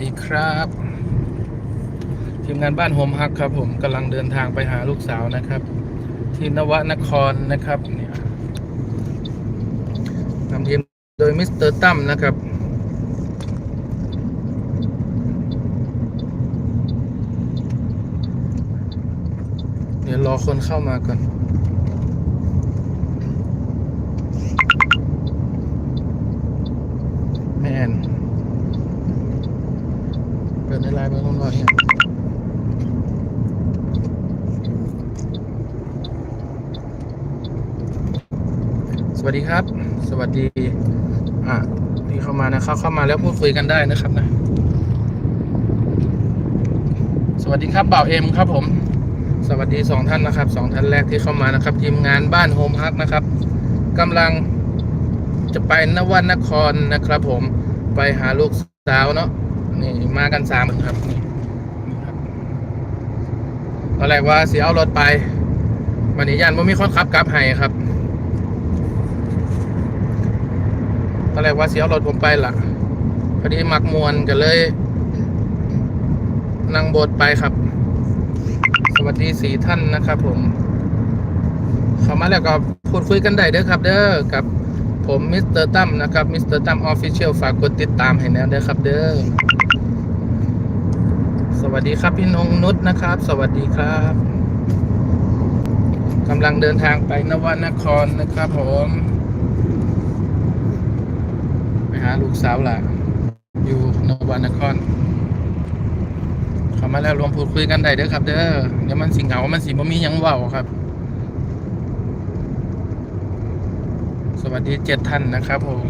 ดีครับ ทีมงานบ้านโฮมฮักครับ ผมกำลังเดินทางไปหาลูกสาวนะครับ ที่นวนครนะครับเนี่ยนำทีมโดยมิสเตอร์ตั้มนะครับเดี๋ยวรอคนเข้ามาก่อน แม่นเปิดในไลน์เบอร์คนรอเนี่ยสวัสดีครับ สวัสดี อะที่เข้ามานะเข้าเข้ามาแล้วพูดคุยกันได้นะครับนะ สวัสดีครับเบ่าเอ็มครับผม สวัสดีสองท่านนะครับสองท่านแรกที่เข้ามานะครับ ทีมงานบ้านโฮมฮักนะครับกำลังจะไปนวนครนะครับ ผมไปหาลูกสาวเนาะ นี่มากันสามคนครับนี่ครับตอนแรกว่าเสียเอารถไปวันนี้ยันว่ามีคนขับกลับให้ครับตอนแรกว่าเสียเอารถผมไปล่ะพอดีมักมวนก็เลยนั่งโบสถ์ไปครับ สวัสดีสี่ท่านนะครับผมเข้ามาแล้วก็พูดคุยกันได้เด้อครับ เด้อกับ ผมมิสเตอร์ตั้มนะครับมิสเตอร์ตั้มออฟฟิเชียลฝากกดติดตามให้แนวเด้ครับ เด้อสวัสดีครับพี่นงนุชนะครับ สวัสดีครับกำลังเดินทางไปนวนครนะครับผมไปหาลูกสาวล่ะอยู่นวนครเข้ามาแล้วรวมพูดคุยกันได้เด้อครับ เด้อเดี๋ยวมันสิเหงามันสิบ่มียังเว้าครับ สวัสดีเจ็ดท่านนะครับผม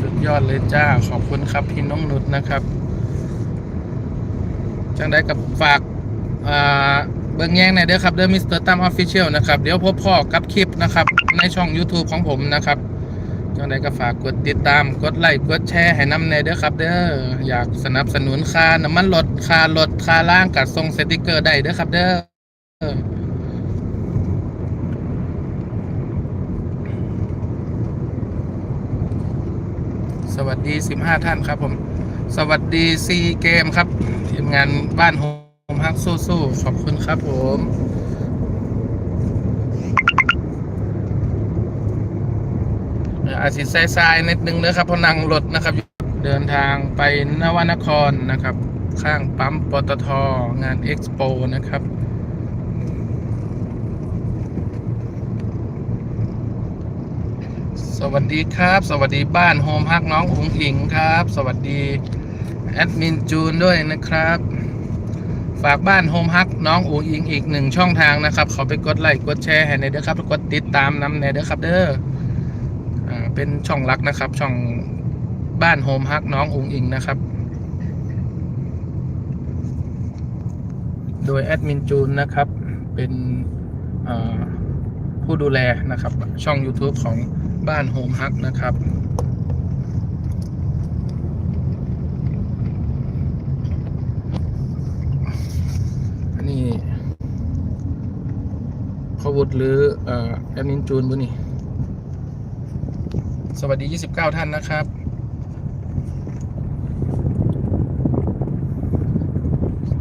สุดยอดเลยจ้า ขอบคุณครับพี่น้องนุชนะครับจังได้กับฝากเบิ้งแย่งหน่อยเด้อครับเด้อมิสเตอร์ตั้มออฟฟิเชียลนะครับ เดี๋ยวพบพ่อกับคลิปนะครับ ในช่อง YouTube ของผมนะครับจังได้ก็ฝากกดติดตามกดไลค์กดแชร์ให้นำในเด้อครับ เด้ออยากสนับสนุนค่าน้ำมันลดค่ารถค่าล่างกัดทรงสติกเกอร์ได้เด้อครับ เด้อ วัสดี 15 ท่านครับผม สวัสดีซีเกมครับทีมงานบ้านโฮมฮักสู้ๆขอบคุณครับผมอาจสิทรายๆนิดนึงนะครับพนั่งรถนะครับ เดินทางไปนวนครนะครับ ข้างปั๊มปตทงานเอ็กซ์โปนะครับ สวัสดีครับ สวัสดีบ้านโฮมฮักน้องอุ๋งอิงครับ สวัสดีแอดมินจูนด้วยนะครับ ฝากบ้านโฮมฮักน้องอุ๋งอิงอีกหนึ่งช่องทางนะครับเขาไปกดไลค์กดแชร์ให้ในเด้อครับกดติดตามน้ำในเด้อครับ เด้ออ่าเป็นช่องรักนะครับ ช่องบ้านโฮมฮักน้องอุ๋งอิงนะครับ โดยแอดมินจูนนะครับ เป็นผู้ดูแลนะครับ ช่อง YouTube ของ บ้านโฮมฮักนะครับ อันนี้พอวุฒิหรือแอดมินจูนบุนี่ สวัสดี 29 ท่านนะครับ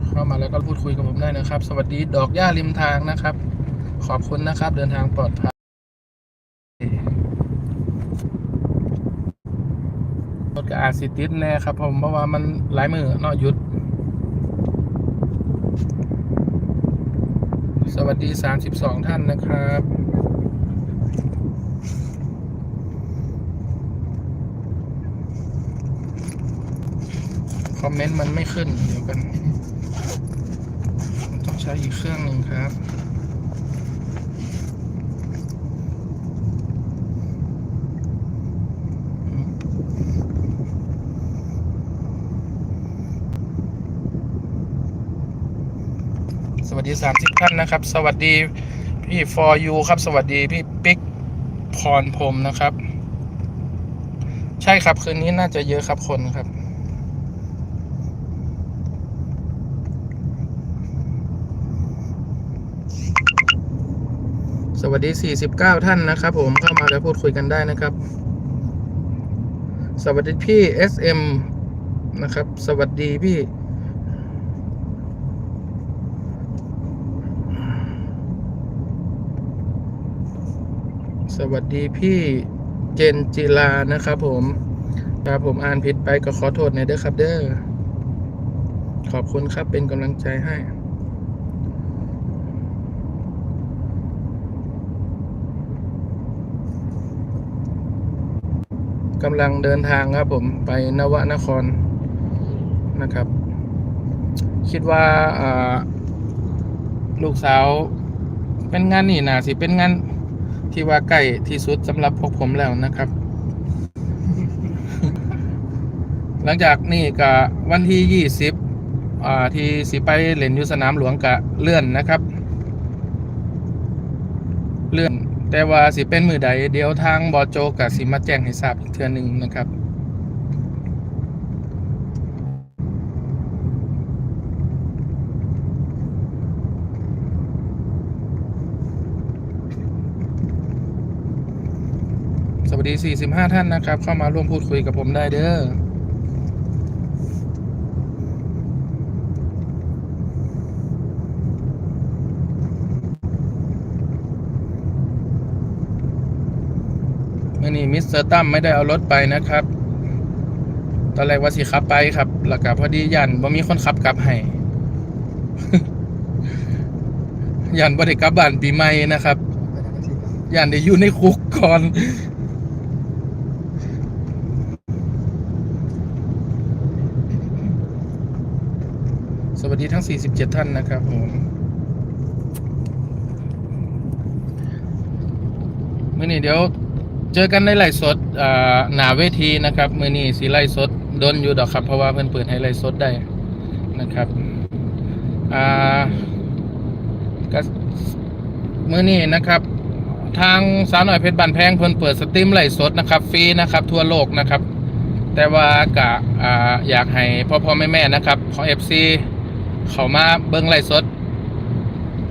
เข้ามาแล้วก็พูดคุยกับผมได้นะครับ สวัสดีดอกหญ้าริมทางนะครับ ขอบคุณนะครับ เดินทางปลอดภัย รถ ก็อาจสิติดแน่ครับผมเพราะว่ามันหลายมือเนาะหยุด สวัสดี 32 ท่านนะครับคอมเมนต์มันไม่ขึ้นเดี๋ยวกัน ต้องใช้อีกเครื่องหนึ่งครับ สวัสดี30ท่านนะครับ สวัสดีพี่ for you ครับ สวัสดีพี่ปิ๊กพรพรมนะครับ ใช่ครับ คืนนี้น่าจะเยอะครับคนครับสวัสดี 49 ท่านนะครับ ผมเข้ามาแล้วพูดคุยกันได้นะครับ สวัสดีพี่ SM นะครับ สวัสดีพี่ สวัสดีพี่เจนจิลานะครับผมครับผมอ่านผิดไปก็ขอโทษในเด้อครับ เด้อขอบคุณครับเป็นกำลังใจให้กำลังเดินทางครับผมไปนวนครนะครับ คิดว่าาลูกสาวเป็นงานนี่นาสิเป็นงาน ที่ว่าใกล้ที่สุดสำหรับพวกผมแล้วนะครับ หลังจากนี่ก็วันที่ยี่สิบอ่าที่สิไปเล่นยุสนามหลวงกะเลื่อนนะครับ เลื่อนแต่ว่าสิเป็นมือใดเดี๋ยวทางบอโจกับสิมาแจ้งให้ทราบอีกเทื่อหนึ่งนะครับ ดี 45 ท่านนะครับ เข้ามาร่วมพูดคุยกับผมได้เด้อเมื่อนี้มิสเตอร์ตั้มไม่ได้เอารถไปนะครับ ตอนแรกว่าสิขับไปครับแล้วก็พอดียันบ่มีคนขับกลับให้ ยันบ่ได้กลับบ้านปีใหม่นะครับยันได้อยู่ในคุกก่อน สวัส ดีทั้ง 47 ท่านนะครับผมมื่อนี้เดี๋ยวเจอกันในไลฟ์สดอ่าหนาเวทีนะครับมื่อนี้สีไลฟ์สดโดนอยู่ดอกครับ เพราะว่าเพิ่นเปิดให้ไลฟ์สดได้นะครับอ่าก็มื่อนี้นะครับทางสาวหน่อยเพชรบันแพงเพิ่นเปิดสตรีมไลฟ์สดนะครับฟรีนะครับ ทั่วโลกนะครับ แต่ว่ากะอ่าอยากให้พ่อพ่อแม่แม่นะครับ ของ FC เขามาเบิ่งไลฟ์สด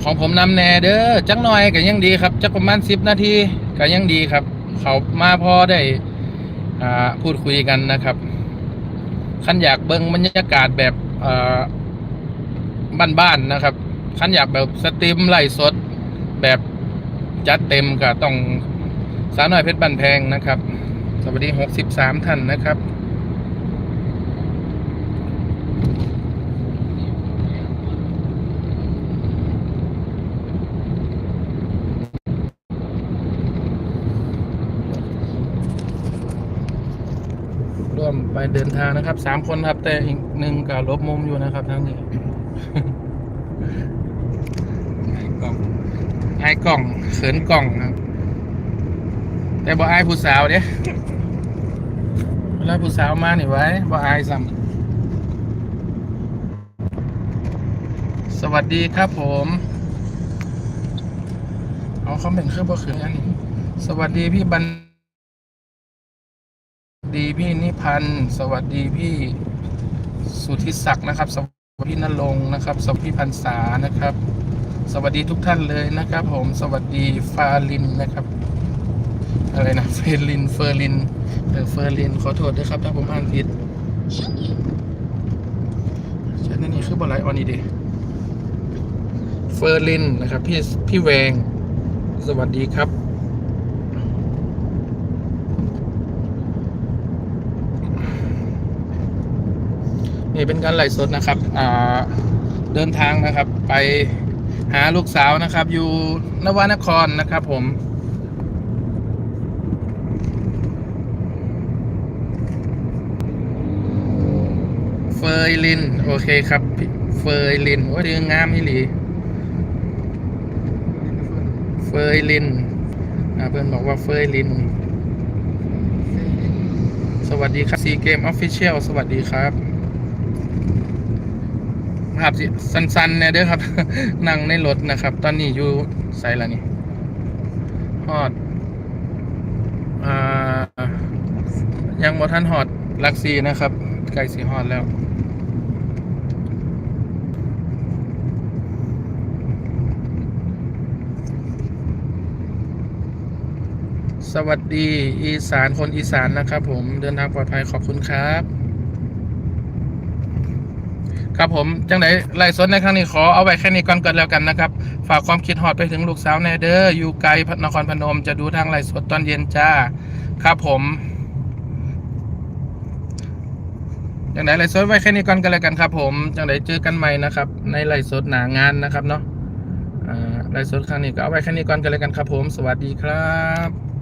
ของผมนำแน่เด้อจักหน่อยก็ยังดีครับจักประมาณสิบนาทีก็ยังดีครับ เขามาพอได้อ่าพูดคุยกันนะครับขันอยากเบิ่งบรรยากาศแบบอ่าบ้านๆนะครับขันอยากแบบสตรีมไลฟ์สด แบบจัดเต็มก็ต้องสาวน้อยเพชรบันแพงนะครับ สวัสดีหกสิบสามท่านนะครับ ร่วม ไปเดินทางนะครับสามคนครับ แต่อีกหนึ่งกับลบมุมอยู่นะครับทั้งนี้กล่องไอ้กล่องเขินกล่องครับ แต่บ่อายผู้สาวเด้เวลาผู้สาวมานี่ไว้บ่อายซ้ำสวัสดีครับผมเอาเขาเป็นเครื่องบ่เขินอันนี้สวัสดีพี่บันสวัส ดีพี่นิพันธ์สวัสดีพี่สุทธิศักดิ์นะครับ สวัสดีพี่นรงค์นะครับ สวัสดีพี่พันษานะครับ สวัสดีทุกท่านเลยนะครับ ผมสวัสดีฟาลินนะครับ อะไรนะเฟลินเฟอร์ลินเออเฟอร์ลินขอโทษด้วยครับถ้าผมอ่านผิดใช่นั่นนี่คือบอลไลออนนี่ดีเฟอร์ลินนะครับ พี่พี่แวง สวัสดีครับ นี่เป็นการไลฟ์สดนะครับเดินทางนะครับ ไปหาลูกสาวนะครับ อยู่นวนครนะครับ ผมเฟยลิน โอเคครับเฟยลินโอ้ยงามอีหลีเฟยลินเพื่อนบอกว่าเฟยลิน สวัสดีครับซีเกมออฟฟิเชียลสวัสดีครับ ภาพสิสั้นๆเนี่ยเด้อครับ นั่งในรถนะครับ ตอนนี้อยู่ไซละนี่ฮอดอ่ายังบ่ทันฮอดลักซีนะครับใกล้สีฮอดแล้วสวัสดีอีสานคนอีสานนะครับผมเดินทางปลอดภัยขอบคุณครับ ครับผมจังไดไล่สดในครั้งนี้ขอเอาไว้แค่นี้ก่อนก่อนแล้วกันนะครับ ฝากความคิดฮอดไปถึงลูกสาวแนเดอร์อยู่ไกลนครพนมจะดูทางไล่สดตอนเย็นจ้า ครับผมจังไดไล่สดไว้แค่นี้ก่อนกันแล้วกันครับ ผมจังไดเจอกันใหม่นะครับ ในไล่สดหนางานนะครับเนาะอ่าไล่สดครั้งนี้ก็เอาไว้แค่นี้ก่อนกันแล้วกันครับ ผม สวัสดีครับ